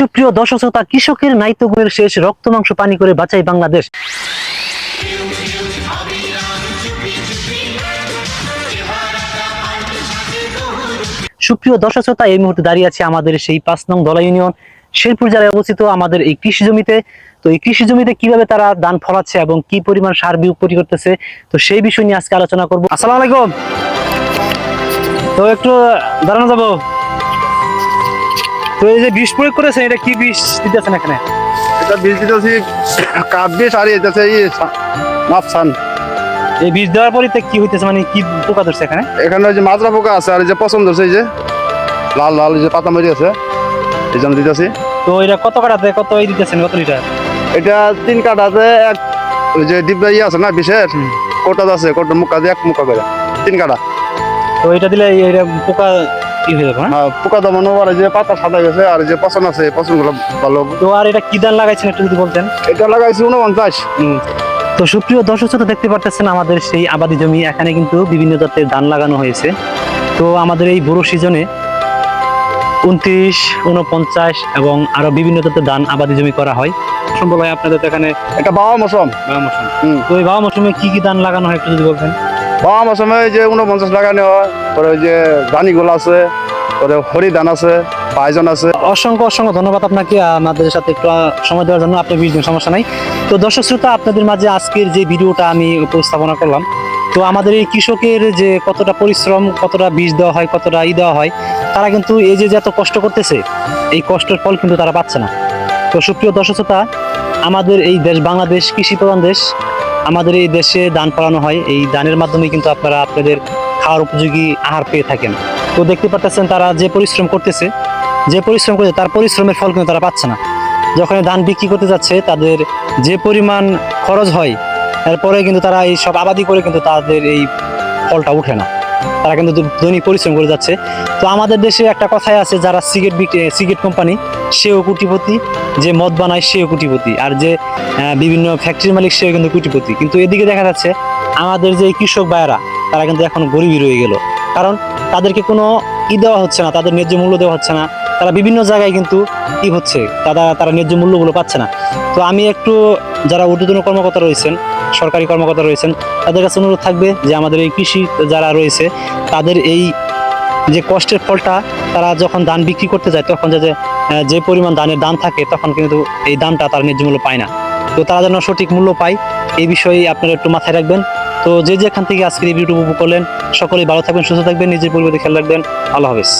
সুপ্রিয় দর্শক শ্রোতা, কৃষকের নাইতো গুণের শেষ রক্ত মাংস পানি করে বাঁচাই বাংলাদেশ। সুপ্রিয় দর্শক শ্রোতা, এই মুহূর্তে দাঁড়িয়ে আছে আমাদের সেই পাঁচ নং দলা ইউনিয়ন। শেরপুর জেলায় অবস্থিত আমাদের এই কৃষি জমিতে। তো এই কৃষি জমিতে কীভাবে তারা ধান ফলাচ্ছে এবং কি পরিমাণ সার বিয়োগ প্রয়োগ করতেছে, তো সেই বিষয় নিয়ে আজকে আলোচনা করব। আসসালামু আলাইকুম। তো একটু দাঁড়ানো যাব। তো এই যে বিষ প্রয়োগ করেছেন এটা কি বিষ দিতেছেন এখানে? এটা বীজ দিতেছি কাপ বিষ আর এটাছে এই মাপসান এই বিষ দেওয়ার পরে তো কি হইতেছে? মানে কি পোকা ধরছে এখানে? এখানে ওই যে মাজরা পোকা আছে আর এই যে পছন্দ হচ্ছে এই যে লাল লাল যে পাতা মরি আছে এই জন্য দিতেছি। তো এটা কত কাটাতে কত এই দিতেছেন কত লিটার? এটা তিন কাটাতে এক ওই যে ডিব্বা ইয়ে আছে না বিষের। কোটা আছে কোটা মুখা দিয়ে এক মুখা করে তিন কাটা। তো এটা দিলে এটা পোকা কি হয়ে যাবে হ্যাঁ পোকা দমানো আর যে পাতা সাদা গেছে আর যে পছন্দ আছে পছন্দগুলো ভালো তো আর এটা কি ধান লাগাইছেন একটু যদি বলতেন? এটা লাগাইছি উনপঞ্চাশ। তো সুপ্রিয় দর্শক শ্রোতা দেখতে পারতেছেন আমাদের সেই আবাদি জমি এখানে কিন্তু বিভিন্ন জাতের ধান লাগানো হয়েছে। তো আমাদের এই বুড়ো সিজনে উনত্রিশ উনপঞ্চাশ এবং আরও বিভিন্ন জাতের ধান আবাদি জমি করা হয়। সম্ভব হয় আপনাদের তো এখানে এটা বাবা মৌসুম। বাবা মৌসুম। তো এই বাবা মৌসুমে কি কি ধান লাগানো হয় একটু যদি বলতেন? মৌসুমে ওই যে উনপঞ্চাশ লাগানো হয় পরে ওই যে দানিগুলো আছে, পরে হরি ধান আছে পাইজন আছে। অসংখ্য অসংখ্য ধন্যবাদ আপনাকে আমাদের সাথে একটু সময় দেওয়ার জন্য। আপনি বুঝবেন সমস্যা নাই। তো দর্শক শ্রোতা, আপনাদের মাঝে আজকের যে ভিডিওটা আমি উপস্থাপনা করলাম, তো আমাদের এই কৃষকের যে কতটা পরিশ্রম, কতটা বীজ দেওয়া হয়, কতটা ই দেওয়া হয়, তারা কিন্তু এই যে এত কষ্ট করতেছে, এই কষ্টের ফল কিন্তু তারা পাচ্ছে না। তো সুপ্রিয় দর্শক শ্রোতা, আমাদের এই দেশ, বাংলাদেশ কৃষি প্রধান দেশ আমাদের এই দেশে দান পালানো হয়। এই দানের মাধ্যমে কিন্তু আপনারা আপনাদের খাওয়ার উপযোগী আহার পেয়ে থাকেন। তো দেখতে পাচ্ছেন তারা যে পরিশ্রম করতেছে, যে পরিশ্রম করছে, তার পরিশ্রমের ফল কিন্তু তারা পাচ্ছে না। যখন ধান বিক্রি করতে যাচ্ছে, তাদের যে পরিমাণ খরচ হয়, এরপরে কিন্তু তারা এই সব আবাদি করে কিন্তু তাদের এই ফলটা উঠে না। তারা কিন্তু দৈনিক পরিশ্রম করে যাচ্ছে। তো আমাদের দেশে একটা কথাই আছে, যারা সিগারেট বিক্রি সিগারেট কোম্পানি, সেও কোটিপতি। যে মদ বানায় সেও কুটিপতি আর যে বিভিন্ন ফ্যাক্টরি মালিক সেও কিন্তু কুটিপতি। কিন্তু এদিকে দেখা যাচ্ছে আমাদের যে কৃষক ভাইয়েরা, তারা কিন্তু এখন গরিবই রয়ে গেল। কারণ তাদেরকে কোনো ই দেওয়া হচ্ছে না, তাদের ন্যায্য মূল্য দেওয়া হচ্ছে না। তারা বিভিন্ন জায়গায় কিন্তু কি হচ্ছে, তারা তারা ন্যায্য মূল্যগুলো পাচ্ছে না। তো আমি একটু যারা ঊর্ধ্বতন কর্মকর্তা রয়েছেন, সরকারি কর্মকর্তা রয়েছেন, তাদের কাছে অনুরোধ থাকবে যে আমাদের এই কৃষি যারা রয়েছে, তাদের এই যে কষ্টের ফলটা, তারা যখন ধান বিক্রি করতে যায়, তখন যে যে পরিমাণ ধানের দাম থাকে, তখন কিন্তু এই দামটা তার ন্যায্য মূল্য পায় না। তো তারা যেন সঠিক মূল্য পায়, এই বিষয়ে আপনারা একটু মাথায় রাখবেন। তো যে যেখান থেকে আজকে এই ভিডিও উপভোগ করলেন, সকলেই ভালো থাকবেন, সুস্থ থাকবেন, নিজের পরিবারে খেয়াল রাখবেন। আল্লাহ হাফেজ।